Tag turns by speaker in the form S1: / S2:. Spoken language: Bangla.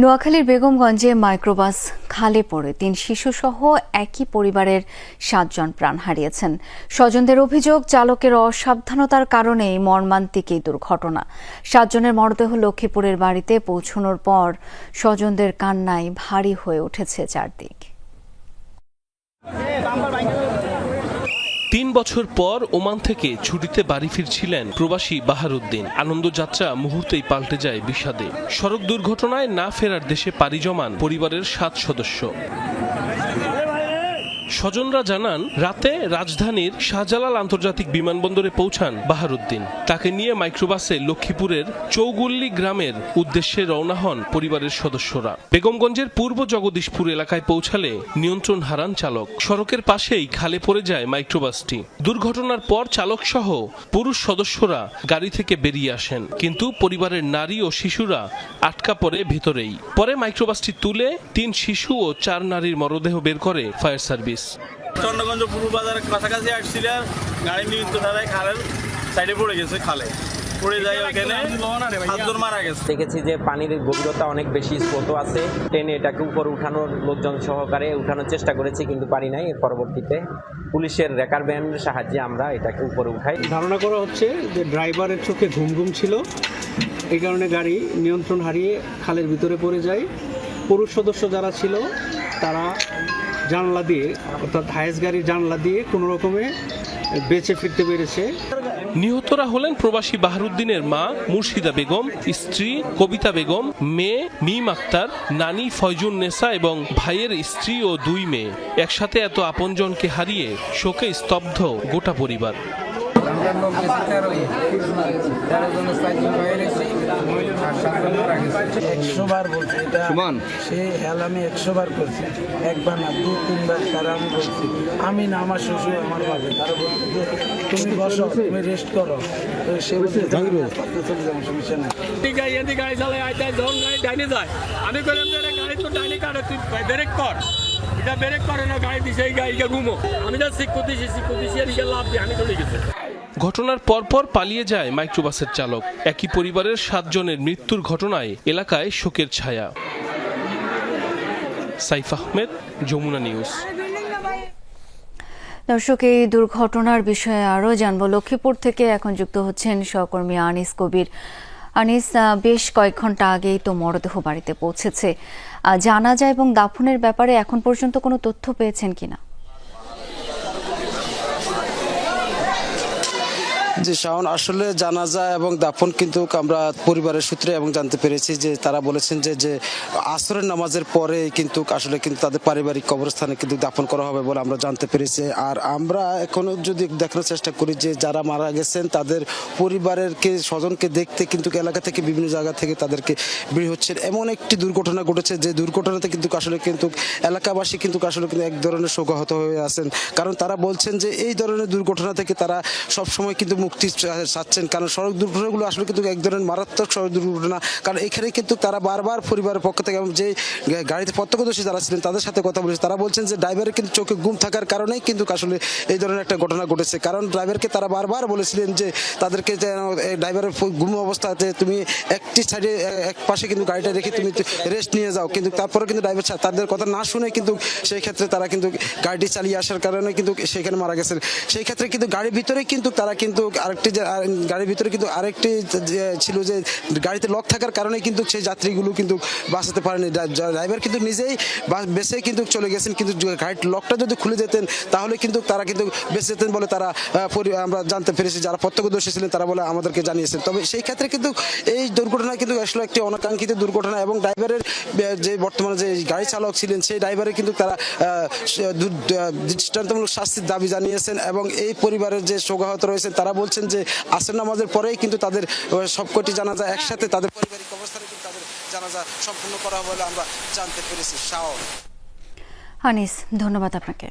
S1: নোয়াখালীর বেগমগঞ্জে মাইক্রোবাস খালে পড়ে তিন শিশুসহ একই পরিবারের সাতজন প্রাণ হারিয়েছেন। স্বজনদের অভিযোগ, চালকের অসাবধানতার কারণেই মর্মান্তিক এই দুর্ঘটনা। সাতজনের মরদেহ লক্ষ্মীপুরের বাড়িতে পৌঁছানোর পর স্বজনদের কান্নায় ভারী হয়ে উঠেছে চারদিক
S2: তিন বছর পর ওমান থেকে ছুটিতে বাড়ি ফিরছিলেন প্রবাসী বাহারুদ্দিন। আনন্দযাত্রা মুহূর্তেই পাল্টে যায় বিষাদে। সড়ক দুর্ঘটনায় না ফেরার দেশে পাড়ি জমান পরিবারের সাত সদস্য। স্বজনরা জানান, রাতে রাজধানীর শাহজালাল আন্তর্জাতিক বিমানবন্দরে পৌঁছান বাহারুদ্দিন। তাকে নিয়ে মাইক্রোবাসে লক্ষ্মীপুরের চৌগুল্লি গ্রামের উদ্দেশ্যে রওনা হন পরিবারের সদস্যরা। বেগমগঞ্জের পূর্ব জগদীশপুর এলাকায় পৌঁছালে নিয়ন্ত্রণ হারান চালক। সড়কের পাশেই খালে পড়ে যায় মাইক্রোবাসটি। দুর্ঘটনার পর চালক সহ পুরুষ সদস্যরা গাড়ি থেকে বেরিয়ে আসেন। কিন্তু পরিবারের নারী ও শিশুরা আটকা পড়ে ভেতরেই। পরে মাইক্রোবাসটি তুলে তিন শিশু ও চার নারীর মরদেহ বের করে ফায়ার সার্ভিস।
S3: চন্দ্রগঞ্জ পূর্ব বাজারের কাছাকাছি আসছিল গাড়ি নিয়ন্ত্রণ হারায় খালের সাইডে পড়ে গেছে খালে। পড়ে যায় ওখানে সাতজন মারা গেছে।
S4: দেখেছি যে পানির গভীরতা অনেক বেশি স্রোত আছে। ট্রেনে এটাকে উপরে উঠানোর লোকজন সহকারে উঠানোর চেষ্টা করেছি কিন্তু পারি নাই। এর পরবর্তীতে পুলিশের রেকার ব্যান্ডের সাহায্যে আমরা এটাকে উপরে উঠাই।
S5: ধারণা করা হচ্ছে যে ড্রাইভারের চোখে ঘুম ঘুম ছিল। এই কারণে গাড়ি নিয়ন্ত্রণ হারিয়ে খালের ভিতরে পড়ে যায়। পুরুষ সদস্য যারা ছিল তারা জানলা দিয়ে, অর্থাৎ হায়েস গাড়ির জানলা দিয়ে কোনো রকমে বেঁচে ফিরতে পেরেছে।
S2: নিহতরা হলেন প্রবাসী বাহরুদ্দিনের মা মুর্শিদা বেগম, স্ত্রী কবিতা বেগম, মেয়ে মিম আক্তার, নানি ফয়জুন নেসা এবং ভাইয়ের স্ত্রী ও দুই মেয়ে। একসাথে এত আপনজনকে হারিয়ে শোকে স্তব্ধ গোটা পরিবার।
S6: আমরা লোক তেরো তেরো জনের চারজন হয়ে গেছি। আর সাতজন মারা গেছে। একশো বার বলছি এটা সে হেল আমি একশো বার করছি। একবার না দু তিনবার তারা আমি বলছি আমি না আমার শ্বশুর আমার বাবা। তারা বলছে যে তুমি বসো তুমি রেস্ট করো। তো সে বলছে "পাত্র চলে যাব সমস্যা নেই।
S7: ঠিক আছে এদিকে গাড়ি চালায় আইতে যখন গাড়ি ডাইনে যায়। আমি বললাম যে গাড়ি তো ডাইনে কাটে তুই ব্রেক কর। এটা ব্রেক করে না গাড়ি দিছে এই গাড়িকে ঘুমো। আমি যা শিখ করতেছি শিখ করতেছি এদিকে লাভ দিয়ে আমি চলে গেছি।
S2: ঘটনার পরপর পালিয়ে যায় মাইক্রোবাসের চালক। একই পরিবারের সাতজনের মৃত্যুর ঘটনায় এলাকায় শোকের ছায়া। সাইফ আহমেদ যমুনা নিউজ।
S1: দর্শক এই দুর্ঘটনার বিষয়ে আরও জানব। লক্ষ্মীপুর থেকে এখন যুক্ত হচ্ছেন সহকর্মী আনিস কবির। আনিস বেশ কয়েক ঘণ্টা আগেই তো মরদেহ বাড়িতে পৌঁছেছে। আহ, জানাজা এবং দাফনের ব্যাপারে এখন পর্যন্ত কোনো তথ্য পেয়েছেন কিনা?
S8: জি শাওন, আসলে জানাজা এবং দাফন কিন্তু আমরা পরিবারের সূত্রে এবং জানতে পেরেছি যে তারা বলেছেন যে যে আসরের নামাজের পরে কিন্তু আসলে কিন্তু তাদের পারিবারিক কবরস্থানে কিন্তু দাফন করা হবে বলে আমরা জানতে পেরেছি। আর আমরা এখনও যদি দেখার চেষ্টা করি যে, যারা মারা গেছেন তাদের পরিবারের কে স্বজনকে দেখতে কিন্তু এলাকা থেকে বিভিন্ন জায়গা থেকে তাদেরকে বের হচ্ছেন। এমন একটি দুর্ঘটনা ঘটেছে যে দুর্ঘটনাতে কিন্তু আসলে কিন্তু এলাকাবাসী কিন্তু আসলে কিন্তু এক ধরনের শোকাহত হয়ে আছেন। কারণ তারা বলছেন যে, এই ধরনের দুর্ঘটনা থেকে তারা সবসময় কিন্তু মুক্তি চাচ্ছেন। কারণ সড়ক দুর্ঘটনাগুলো আসলে কিন্তু এক ধরনের মারাত্মক সড়ক দুর্ঘটনা। কারণ এখানে কিন্তু তারা বারবার পরিবারের পক্ষ থেকে যে গাড়িতে প্রত্যক্ষদর্শী যারা ছিলেন, তাদের সাথে কথা বলেছে। তারা বলছেন যে ড্রাইভারের কিন্তু চোখে গুম থাকার কারণেই কিন্তু আসলে এই ধরনের একটা ঘটনা ঘটেছে। কারণ ড্রাইভারকে তারা বারবার বলেছিলেন যে তাদেরকে যেন ড্রাইভারের গুম অবস্থাতে তুমি একটি সাইডে এক পাশে কিন্তু গাড়িটা রেখে তুমি রেস্ট নিয়ে যাও। কিন্তু তারপরে কিন্তু ড্রাইভার তাদের কথা না শুনে কিন্তু সেই ক্ষেত্রে তারা কিন্তু গাড়িটি চালিয়ে আসার কারণে কিন্তু সেখানে মারা গেছেন। সেই ক্ষেত্রে কিন্তু গাড়ির ভিতরে কিন্তু তারা কিন্তু আরেকটি গাড়ির ভিতরে কিন্তু আরেকটি ছিল যে, গাড়িতে লক থাকার কারণে কিন্তু সেই যাত্রীগুলো কিন্তু বাঁচাতে পারেনি। ড্রাইভার কিন্তু নিজেই বেঁচে কিন্তু চলে গেছেন, কিন্তু গাড়ির লকটা যদি খুলে যেতেন, তাহলে কিন্তু তারা কিন্তু বেঁচে যেতেন বলে তারা আমরা জানতে পেরেছি। যারা প্রত্যক্ষদর্শী ছিলেন, তারা বলে আমাদেরকে জানিয়েছেন। তবে সেই ক্ষেত্রে কিন্তু এই দুর্ঘটনা কিন্তু আসলে একটি অনাকাঙ্ক্ষিত দুর্ঘটনা এবং ড্রাইভারের যে বর্তমানে যে গাড়ি চালক ছিলেন, সেই ড্রাইভারের কিন্তু তারা দৃষ্টান্তমূলক শাস্তির দাবি জানিয়েছেন এবং এই পরিবারের যে শোকাহত রয়েছেন, তারা বলছেন যে আসর নামাজের পরেই কিন্তু তাদের সবকটি জানাজা একসাথে তাদের পারিবারিক অবস্থানে কিন্তু তাদের জানাজা সম্পূর্ণ করা হবে বলে আমরা জানতে পেরেছি। শাহ
S1: হানিস, ধন্যবাদ আপনাকে।